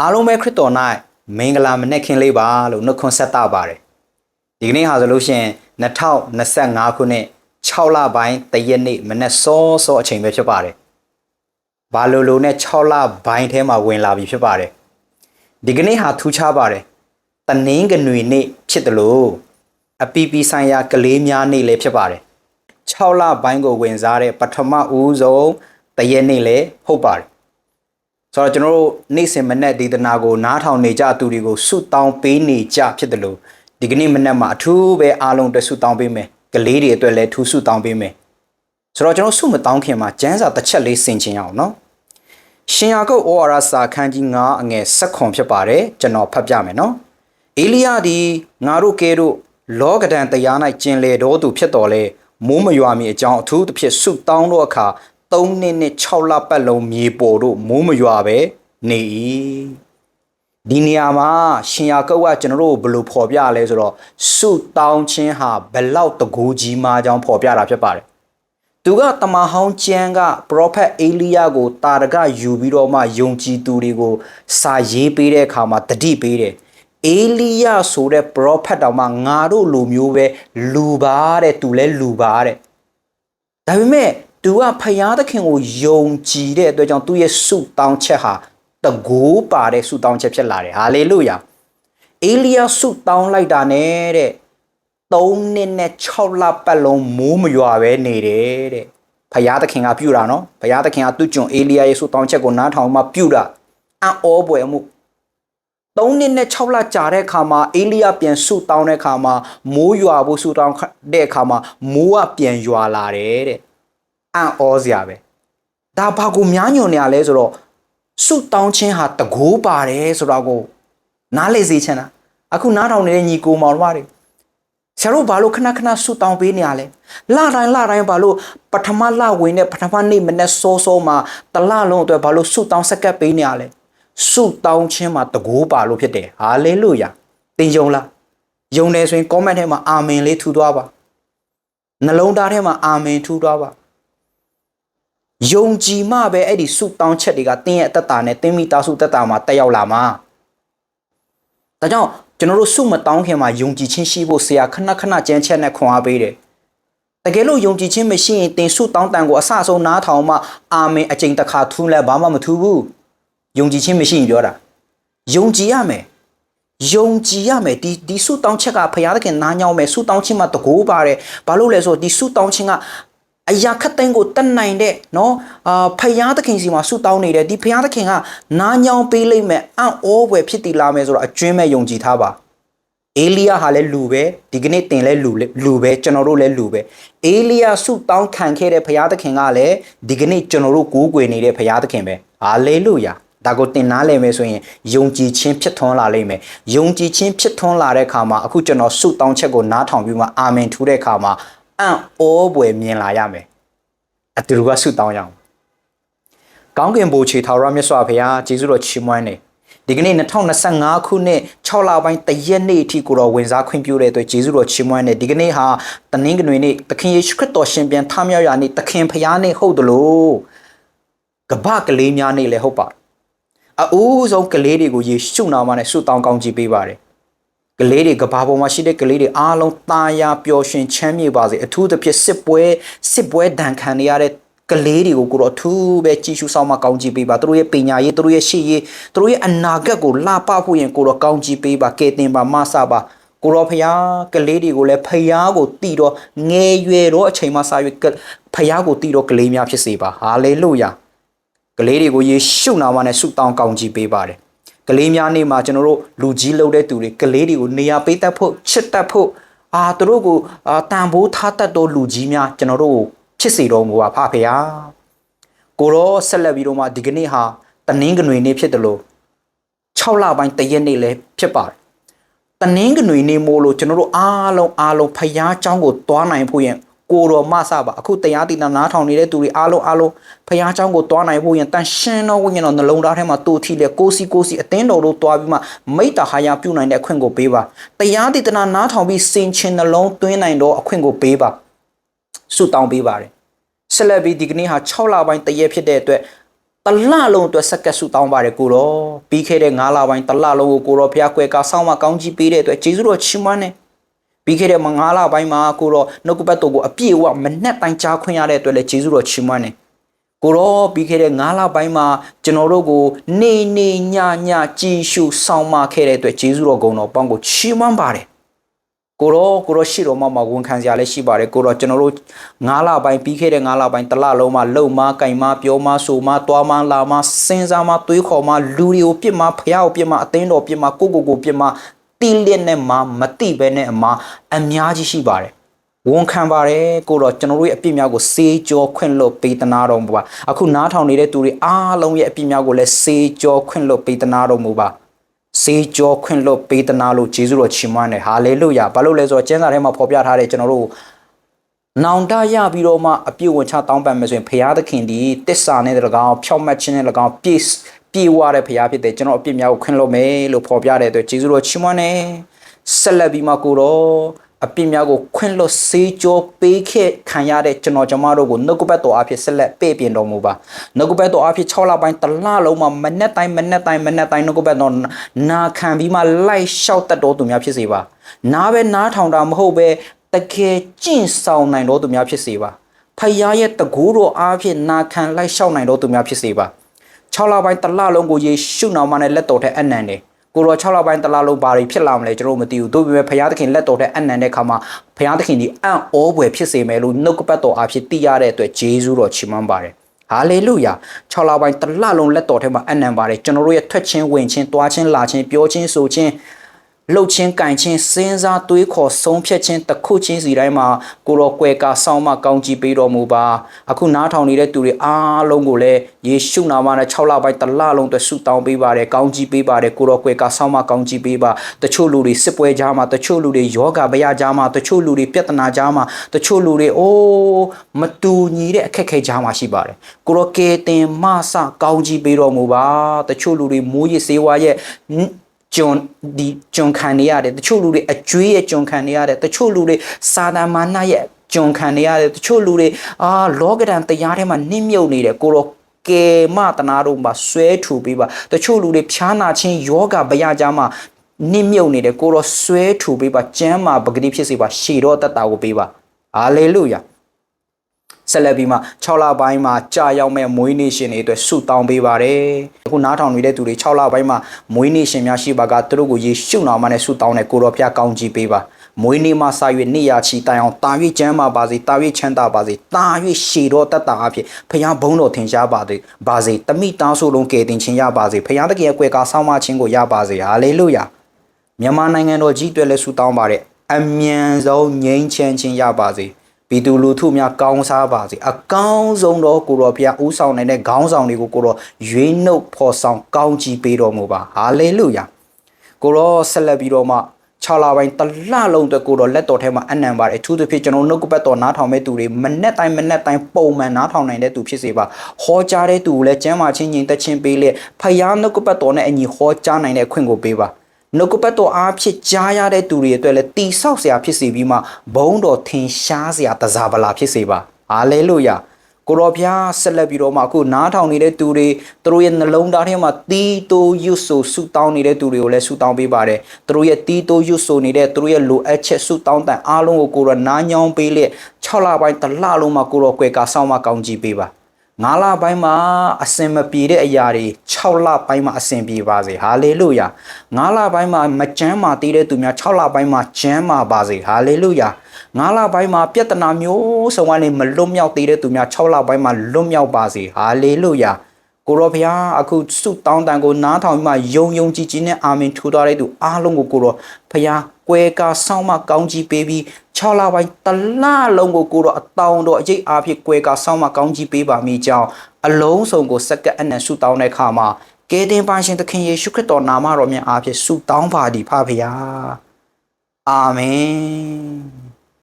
အားလုံးပဲခရစ်တော်၌မင်္ဂလာမနေ့ခင်လေးပါလို့နှုတ်ခွန်းဆက်တာပါတယ်ဒီကနေ့ဟာဆိုလို့ရှိရင်2025ခုနှစ်6လပိုင်းတရက်နေ့မနေ့စောစောအချိန်ပဲဖြစ်ပါတယ်ဘာလို့လို့နဲ့6လပိုင်းထဲမှာဝင်လာပြီဖြစ်ပါတယ်ဒီကနေ့ဟာထူးခြားပါတယ်တနင်္ဂနွေနေ့ဖြစ်တယ်လို့အပီပီဆိုင်ရာကလေးများနေ့လည်းဖြစ်ပါတယ်6လပိုင်းကိုဝင်စားတဲ့ပထမဦးဆုံးတရက်နေ့လည်းဟုတ်ပါတယ် ဆိုတော့ကျွန်တော်တို့နေ့စဉ်မနေ့ဒေသနာကိုနားထောင်နေကြသူတွေကိုဆုတောင်းပေးနေကြဖြစ်တယ်လို့ဒီကနေ့မနေ့မှာအထူးပဲအားလုံးအတွက်ဆုတောင်းပေးမယ်ကလေးတွေအတွက်လည်းထူးဆုတောင်းပေးမယ်ဆိုတော့ကျွန်တော်ဆုမတောင်းခင်မှာကျမ်းစာတစ်ချက်လေးဆင်ခြင်အောင်နော်ရှင်ယာကုပ်ဩဝါဒစာခန်းကြီး9အငယ်7ခွန်ဖြစ်ပါတယ်ကျွန်တော်ဖတ်ပြမယ်နော်အေလိယသည်ငါတို့ကဲတို့လောကဒံတရား၌ကျင်လေတော်သူဖြစ်တော်လဲမိုးမရွာမီအကြောင်းအထူးသဖြင့်ဆုတောင်းသောအခါ 3နှစ်နဲ့6လပတ်လုံးမြေပေါ်တို့မိုးမရွာပဲနေ၏ဒီနေရာမှာရှင်ယာကုပ်ကကျွန်တော်တို့ဘယ်လိုဖော်ပြလဲဆိုတော့ဆုတောင်းခြင်းဟာဘယ်လောက်တကူကြီးမားကြောင်းဖော်ပြတာဖြစ်ပါတယ်သူကတမန်ဟောင်းကျမ်းကပရောဖက်အေလိယကိုတာရကယူပြီးတော့မှယုံကြည်သူတွေကိုစာရေးပေးတဲ့အခါမှာတတိပေးတယ်အေလိယဆိုတဲ့ပရောဖက်တော်မှာငါတို့လူမျိုးပဲလူပါတဲ့သူလဲလူပါတဲ့ဒါပေမဲ့ သူကဖယားသခင်ကိုယုံကြည်တဲ့အတွက်ကြောင့်သူ့ရဲ့ဆုတောင်းချက်ဟာတကိုးပါတဲ့ဆုတောင်းချက်ဖြစ်လာတယ်ဟာလေလုယာအေလိယဆုတောင်းလိုက်တာနဲ့တဲ့3နှစ်နဲ့6လပတ်လုံးမိုးမရွာပဲနေတယ်တဲ့ဖယားသခင်ကပြုတာနော်ဖယားသခင်ကသူ့ကျွန်အေလိယရဲ့ဆုတောင်းချက်ကိုနားထောင်မှပြုတာအံ့ဩပွေမှု3နှစ်နဲ့6လကြာတဲ့အခါမှာအေလိယပြန်ဆုတောင်းတဲ့အခါမှာမိုးရွာဖို့ဆုတောင်းတဲ့အခါမှာမိုးကပြန်ရွာလာတယ်တဲ့ အံ့ဩစရာပဲဒါဘာကိုများညွန်နေရလဲဆိုတော့ဆုတောင်းခြင်းဟာတကိုးပါတယ်ဆိုတော့ကိုနားလေစေချင်တာအခုနားထောင်နေတဲ့ညီကိုမောင်တို့တွေဆရာတို့ဘာလို့ခဏခဏဆုတောင်းပေးနေရလဲလတိုင်းလတိုင်းဘာလို့ပထမလဝင်တဲ့ပထမနေ့မနေ့စောစောမှာတလလုံးအတွက်ဘာလို့ဆုတောင်းဆက်ကပ်ပေးနေရလဲဆုတောင်းခြင်းမှာတကိုးပါလို့ဖြစ်တယ်ဟာလေလုယာသင်ယုံလားယုံတယ်ဆိုရင် comment ထဲမှာအာမင်လေးထူသွားပါနှလုံးသားထဲမှာအာမင်ထူသွားပါ ယုံကြည်မှပဲအဲ့ဒီဆုတောင်းချက်တွေကတင်းရဲ့အသက်တာနဲ့တင်းမိသားစုသက်တာမှာတက်ရောက်လာမှာဒါကြောင့်ကျွန်တော်တို့ဆုမတောင်းခင်မှာယုံကြည်ခြင်းရှိဖို့ဆရာခဏခဏကြမ်းချက်နဲ့ခွန်အားပေးတယ်တကယ်လို့ယုံကြည်ခြင်းမရှိရင်တင်ဆုတောင်းတန်ကိုအဆအဆုံးနားထောင်မှအာမင်အကျင့်တစ်ခါထူးလဲဘာမှမထူးဘူးယုံကြည်ခြင်းမရှိရင်ပြောတာယုံကြည်ရမယ်ယုံကြည်ရမယ်ဒီဒီဆုတောင်းချက်ကဖရာသခင်နားညောင်းမယ်ဆုတောင်းခြင်းမှာတကိုးပါတယ်ဘာလို့လဲဆိုတော့ဒီဆုတောင်းခြင်းက အရာခက်သိန်းကိုတတ်နိုင်တဲ့နော်အာဖယားသခင်စီမှာဆူတောင်းနေတယ်ဒီဖယားသခင်ကနာညောင်ပေးလိုက်မယ်အံ့ဩဖွယ်ဖြစ်တည်လာမယ်ဆိုတော့အကျွင်းမဲ့ယုံကြည်ထားပါအေလီယာဟာလည်းလူပဲဒီကနေ့တင်လည်းလူလူပဲကျွန်တော်တို့လည်းလူပဲအေလီယာဆုတောင်းခံခဲ့တဲ့ဘုရားသခင်ကလည်းဒီကနေ့ကျွန်တော်တို့ကိုးကွယ်နေတဲ့ဘုရားသခင်ပဲဟာလေလုယာဒါကိုတင်နားလည်မယ်ဆိုရင်ယုံကြည်ခြင်းဖြစ်ထွန်းလာလိမ့်မယ်ယုံကြည်ခြင်းဖြစ်ထွန်းလာတဲ့အခါမှာအခုကျွန်တော်ဆုတောင်းချက်ကိုနားထောင်ပြီးမှအာမင်ထူတဲ့အခါမှာ အံ့ဩပွေမြင်လာရမယ်အတူတူကဆုတောင်းရအောင်ကောင်းကင်ဘိုးချေထာဝရမြတ်စွာဘုရားကျေးဇူးတော်ချီးမွမ်းနေဒီကနေ့2025ခုနှစ်6လပိုင်းတရက်နေ့အထိကိုတော့ဝင်စားခွင့်ပြုတဲ့အတွက်ကျေးဇူးတော်ချီးမွမ်းနေဒီကနေ့ဟာတနင်္ဂနွေနေ့သခင်ယေရှုခရစ်တော်ရှင်ပြန်ထမြောက်ရာနေ့သခင်ဖခင်နေ့ဟုတ်တယ်လို့ကပ္ပကလေးများနေ့လည်းဟုတ်ပါအအိုးဆုံးကလေးတွေကိုယေရှုနာမနဲ့ဆုတောင်းကောင်းချီးပေးပါတယ် ကလေးတွေကဘာပေါ်မှာရှိတဲ့ကလေးတွေအားလုံးตาယာပျော်ရွှင်ချမ်းမြေ့ပါစေအထူးသဖြင့်စစ်ပွဲစစ်ပွဲဒဏ်ခံနေရတဲ့ကလေးတွေကိုကိုတော့အထူးပဲကြည်ရှုဆောင်မကောင်းကြည့်ပေးပါသူတို့ရဲ့ပညာရေးသူတို့ရဲ့ရှေ့ရေးသူတို့ရဲ့အနာဂတ်ကိုလှပဖို့ရင်ကိုတော့ကောင်းကြည့်ပေးပါကဲတင်ပါမဆပါကိုရောဖျားကလေးတွေကိုလည်းဖျားကိုတီတော့ငယ်ရွယ်တော့အချိန်မှစရွယ်ဖျားကိုတီတော့ကလေးများဖြစ်စေပါဟာလေလုယာကလေးတွေကိုယေရှုနာမနဲ့ဆုတောင်းကောင်းကြည့်ပေးပါတယ် ကလေးများနေ့မှာကျွန်တော်တို့လူကြီးလှုပ်တဲ့သူတွေကလေးတွေကိုနေရာပေးတတ်ဖို့ချစ်တတ်ဖို့အာသူတို့ကိုအာတန်ဖိုးထားတတ်သောလူကြီးများကျွန်တော်တို့ကိုဖြစ်စေတော်မူပါဖဖေယာကိုရောဆက်လက်ပြီးတော့မှဒီကနေ့ဟာတနင်္ဂနွေနေ့ဖြစ်တယ်လို့6လပိုင်းတရက်နေ့လည်းဖြစ်ပါတယ်တနင်္ဂနွေနေ့မို့လို့ကျွန်တော်တို့အားလုံးအားလုံးဖယားเจ้าကိုတွားနိုင်ဖို့ရင် ကိုတော်မဆပါအခုတရားတည်နာနားထောင်နေတဲ့သူတွေအားလုံးအားလုံးဖခင်เจ้าကိုတွားနိုင်ဖို့ရင်တန်ရှင်းသောဝိညာဉ်တော်နှလုံးသားထဲမှာတူထီလေကိုစီကိုစီအသင်းတော်တို့တွားပြီးမှမိတ္တဟာယပြုနိုင်တဲ့အခွင့်ကိုပေးပါတရားတည်နာနားထောင်ပြီးစင်ချင်နှလုံးသွင်းနိုင်တော့အခွင့်ကိုပေးပါဆုတောင်းပေးပါတယ်ဆက်လက်ပြီးဒီကနေ့ဟာ6လပိုင်းတရက်ဖြစ်တဲ့အတွက် တလလုံးအတွက်ဆက်ကပ်ဆုတောင်းပါတယ်ကိုတော့ပြီးခဲ့တဲ့9လပိုင်းတလလုံးကိုကိုတော့ဖျားကွယ်ကဆောင်းမကောင်းကြီးပေးတဲ့အတွက်ကျေးဇူးတော်ချီးမွမ်းတယ် ပြီးခဲ့တဲ့9လပိုင်းမှာကိုတော့နှုတ်ကပတ်တော်ကိုအပြည့်အဝမနဲ့တိုင်ကြားခွင့်ရတဲ့အတွက်လည်းကျေးဇူးတော်ချီးမွမ်းတယ်ကိုတော့ပြီးခဲ့တဲ့9လပိုင်းမှာကျွန်တော်တို့ကိုနေနေညညကြည်ရှုဆောင်မခဲ့တဲ့အတွက်ကျေးဇူးတော်ဂုဏ်တော်ပေါင်းကိုချီးမွမ်းပါတယ်ကိုတော့ကိုတော့ရှိတော်မှာမှာဝန်ခံစရာလည်းရှိပါတယ်ကိုတော့ကျွန်တော်တို့9လပိုင်းပြီးခဲ့တဲ့9လပိုင်းတစ်လလုံးမှာလုံမကင်မပြောမဆိုမတွားမလာမစဉ်းစားမတွေးခေါ်မလူတွေကိုပြစ်မဖျားကိုပြစ်မအသိန်းတော်ပြစ်မကိုကိုကိုပြစ်မ တီးလက်နဲ့မမတိပဲနဲ့အမအများကြီးရှိပါတယ်ဝန်ခံပါတယ်ကိုတော့ကျွန်တော်တို့ရဲ့အပြစ်များကိုစေးကြောခွင့်လွတ်ပေးသနာတော်မူပါအခုနားထောင်နေတဲ့သူတွေအားလုံးရဲ့အပြစ်များကိုလည်းစေးကြောခွင့်လွတ်ပေးသနာတော်မူပါစေးကြောခွင့်လွတ်ပေးသနာလို့ယေရှုတော်ချီးမွမ်းတယ်ဟာလေလုယာဘာလို့လဲဆိုတော့ကျမ်းစာထဲမှာဖော်ပြထားတဲ့ကျွန်တော်တို့နောင်တရပြီးတော့မှအပြည့်ဝင်ချတောင်းပန်မယ်ဆိုရင်ဖရာသခင်ဒီတစ္ဆာနဲ့တကောင်ဖြောက်မှတ်ခြင်းနဲ့တကောင်ပြည့် ပြေဝတဲ့ဖရာဖြစ်တယ်ကျွန်တော်အပြစ်များကိုခွင့်လို့မယ်လို့ဖော်ပြတဲ့အတွက်ယေရှုတော်ချီးမွမ်းတယ်ဆက်လက်ပြီးမှကိုတော့အပြစ်များကိုခွင့်လွတ်စေးကြောပေးခဲ့ခံရတဲ့ကျွန်တော်ကျမတို့ကိုနှုတ်ကပတ်တော်အဖြစ်ဆက်လက်ပေးပြင်တော်မူပါနှုတ်ကပတ်တော်အဖြစ်6လပိုင်းတစ်လလုံးမှာမနေ့တိုင်းမနေ့တိုင်းမနေ့တိုင်းနှုတ်ကပတ်တော်နာခံပြီးမှလိုက်လျှောက်တတ်တော်သူများဖြစ်စေပါနားပဲနားထောင်တာမဟုတ်ပဲတကယ်ကျင့်ဆောင်နိုင်တော်သူများဖြစ်စေပါဖခင်ရဲ့တကူတော်အားဖြင့်နာခံလိုက်လျှောက်နိုင်တော်သူများဖြစ်စေပါ 6လပိုင်းတစ်လလုံးကိုယေရှုနာမနဲ့လက်တော်ထဲအနံတယ်ကိုရော6လပိုင်းတစ်လလုံးဘာတွေဖြစ်လာမလဲကျွန်တော်မသိဘူးတို့ပေမဲ့ဖခင်သခင်လက်တော်ထဲအနံတဲ့ခါမှာဖခင်သခင်ဒီအံ့ဩဖွယ်ဖြစ်စေမယ်လို့နှုတ်ကပတ်တော်အားဖြင့်သိရတဲ့အတွက်ဂျေဇုတော်ချီးမွမ်းပါတယ်ဟာလေလုယာ6လပိုင်းတစ်လလုံးလက်တော်ထဲမှာအနံပါတယ်ကျွန်တော်တို့ရဲ့ထွက်ချင်းဝင်ချင်းတွားချင်းလာချင်းပြောချင်းဆိုချင်း လှုပ်ချင်းကန်ချင်းစဉ်းစားတွေးခေါ်ဆုံးဖြတ်ချင်းတစ်ခုချင်းစီတိုင်းမှာကိုရောကွယ်ကာဆောင်းမကောင်းကြီးပေးတော်မူပါအခုနားထောင်နေတဲ့သူတွေအားလုံးကိုလည်းယေရှုနာမနဲ့6လပိုင်းတစ်လလုံးအတွက်ဆုတောင်းပေးပါတယ်ကောင်းကြီးပေးပါတယ်ကိုရောကွယ်ကာဆောင်းမကောင်းကြီးပေးပါတချို့လူတွေစစ်ပွဲကြားမှာတချို့လူတွေယောဂဗျာကြားမှာတချို့လူတွေပြဿနာကြားမှာတချို့လူတွေအိုးမတူညီတဲ့အခက်အခဲကြားမှာရှိပါတယ်ကိုရောကေတင်မဆကောင်းကြီးပေးတော်မူပါတချို့လူတွေမိုးရစေဝါရဲ့ ကျွန်ဒီကျွန်ခံနေရတယ်တချို့လူတွေအကျွေးရဲ့ကျွန်ခံနေရတယ်တချို့လူတွေစာတမာနရဲ့ကျွန်ခံနေရတယ်တချို့လူတွေအာလောကဒန်တရားထဲမှာနှိမ့်မြုပ်နေတယ်ကိုတော့ကဲမတနာတို့မှာဆွဲထူပေးပါတချို့လူတွေဖြားနာခြင်းယောဂဗျာကြားမှာနှိမ့်မြုပ်နေတယ်ကိုတော့ဆွဲထူပေးပါကျမ်းမှာပဂတိဖြစ်စေပါရှေတော့တတ်တာကိုပေးပါဟာလေလုယာ ဆက်လက်ပြီးမှ6လပိုင်းမှာကြာရောက်မဲ့မွေးနေ့ရှင်တွေအတွက်ဆုတောင်းပေးပါတယ်။အခုနားထောင်နေတဲ့သူတွေ6လပိုင်းမှာမွေးနေ့ရှင်များရှိပါကသူတို့ကိုယေရှုနာမနဲ့ဆုတောင်းတဲ့ကိုတော်ဖျားကောင်းကြီးပေးပါ။မွေးနေ့မှာစာရွက်နေရချီတိုင်အောင်တာ၍ကျမ်းမာပါစေတာ၍ချမ်းသာပါစေတာ၍ရှည်တော်တတ်တာအဖြစ်ဖျားဘုန်းတော်ထင်ရှားပါစေပါစေတမိတောင်းဆိုလုံးကယ်တင်ခြင်းရပါစေဖျားတကယ်အကွယ်ကာဆောင်းမခြင်းကိုရပါစေဟာလေလုယာမြန်မာနိုင်ငံတော်ကြီးအတွက်လည်းဆုတောင်းပါတယ်အမြန်ဆုံးငြိမ်းချမ်းခြင်းရပါစေ ပြည်သူလူထုများကောင်းစားပါစေအကောင်းဆုံးတော့ကိုတော်ဘုရားဦးဆောင်နေတဲ့ခေါင်းဆောင်တွေကိုကိုတော်ရွေးနှုတ်ဖော်ဆောင်ကောင်းကြီးပေးတော်မူပါဟာလေလုယာကိုတော်ဆက်လက်ပြီးတော့မှ6လပိုင်းတလလုံးအတွက်ကိုတော်လက်တော်ထဲမှာအနံပါတယ်အထူးသဖြင့်ကျွန်တော်နှုတ်ကပတ်တော်နားထောင်မဲ့သူတွေမနဲ့တိုင်းမနဲ့တိုင်းပုံမှန်နားထောင်နိုင်တဲ့သူဖြစ်စေပါဟောကြားတဲ့သူကိုလည်းကျမ်းမာချင်းညီသက်ချင်းပေးလေဖယားနှုတ်ကပတ်တော်နဲ့အညီဟောကြားနိုင်တဲ့အခွင့်ကိုပေးပါ နှုတ်ကပတ်တော်အားဖြင့်ကြားရတဲ့သူတွေအတွက်လည်းတိဆောက်စရာဖြစ်စေပြီးမှဘုန်းတော်ထင်ရှားစရာတစားပလာဖြစ်စေပါဟာလေလုယာကိုရောဖျားဆက်လက်ပြီးတော့မှအခုနားထောင်နေတဲ့သူတွေသူတို့ရဲ့နှလုံးသားထဲမှာတီးတိုးရွတ်ဆိုဆူတောင်းနေတဲ့သူတွေကိုလည်းဆူတောင်းပေးပါတယ်သူတို့ရဲ့တီးတိုးရွတ်ဆိုနေတဲ့သူတို့ရဲ့လိုအပ်ချက်ဆူတောင်းတဲ့အားလုံးကိုကိုရောနားညောင်းပေးလက်6လပိုင်းတစ်လလုံးမှာကိုရောကွယ်ကာဆောင်းမကောင်းကြီးပေးပါ 9လပိုင်းမှာအစင်မပြေတဲ့အရာတွေ6လပိုင်းမှာအစင်ပြေပါစေဟာလေလုယာ9လပိုင်းမှာမကြမ်းမာသေးတဲ့သူများ6လပိုင်းမှာကျမ်းမာပါစေဟာလေလုယာ9လပိုင်းမှာပြဿနာမျိုးစုံကနေမလွတ်မြောက်သေးတဲ့သူများ6လပိုင်းမှာလွတ်မြောက်ပါစေဟာလေလုယာကိုရောဖျားအခုစုတောင်းတန်ကိုနားထောင်ပြီးမှယုံယုံကြည်ကြည်နဲ့အာမင်ထူသွားတဲ့သူအားလုံးကိုကိုရောဖျား ကွဲကာဆောင်းမကောင်းကြီးပေးပြီး6လပိုင်းတလလုံးကိုကိုတော့အတောင်တော့အကျိတ်အားဖြင့်ကွဲကာဆောင်းမကောင်းကြီးပေးပါမိကြောင်းအလုံးစုံကိုစက္ကပ်အနံဆုတောင်းတဲ့အခါမှာကယ်တင်ပါရှင်သခင်ယေရှုခရစ်တော်နာမတော်မြတ်အားဖြင့်ဆုတောင်းပါသည်ဖဖျားအာမင်